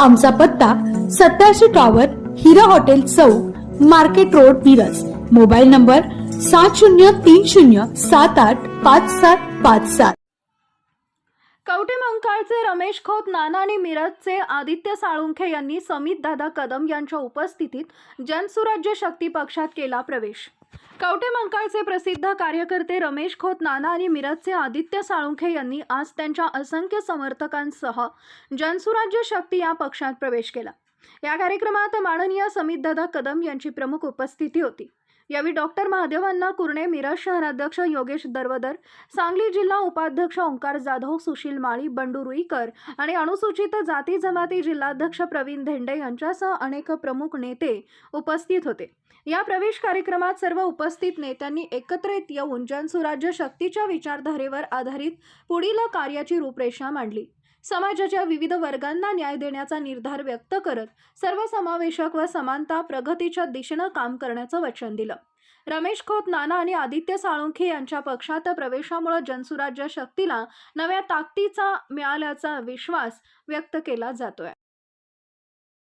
आमचा पत्ता सत्याऐंशी टॉवर हिरा हॉटेल चौक market road Miraj. Mobile number सात शून्य तीन शून्य सात आठ पाच सात पाच सात. कवठे मंकाळचे रमेश खोत नाना आणि मिरजचे आदित्य साळुंखे यांनी समित दादा कदम यांच्या उपस्थितीत जनसुराज्य शक्ती पक्षात केला प्रवेश. कवठे मंकाळचे प्रसिद्ध कार्यकर्ते रमेश खोत नाना आणि मिरजचे आदित्य साळुंखे यांनी आज त्यांच्या असंख्य समर्थकांसह जनसुराज्य शक्ती या पक्षात प्रवेश केला. या कार्यक्रमात माननीय समितदादा कदम यांची प्रमुख उपस्थिती होती. यावेळी डॉक्टर महादेवांना कुर्णे मिरज शहराध्यक्ष योगेश दरवदर सांगली जिल्हा उपाध्यक्ष ओंकार जाधव सुशील माळी बंडू रुईकर आणि अनुसूचित जाती जमाती जिल्हाध्यक्ष प्रवीण धेंडे यांच्यासह अनेक प्रमुख नेते उपस्थित होते. या प्रवेश कार्यक्रमात सर्व उपस्थित नेत्यांनी एकत्रित येऊन जनसुराज्य शक्तीच्या विचारधारेवर आधारित पुढील कार्याची रूपरेषा मांडली. समाजाच्या विविध वर्गांना न्याय देण्याचा निर्धार व्यक्त करत सर्वसमावेशक व समानता प्रगतीच्या दिशेनं काम करण्याचं वचन दिलं. रमेश खोत नाना आणि आदित्य साळुंखे यांच्या पक्षात प्रवेशामुळे जनसुराज्य शक्तीला नव्या ताकदीचा मिळाल्याचा विश्वास व्यक्त केला जातोय.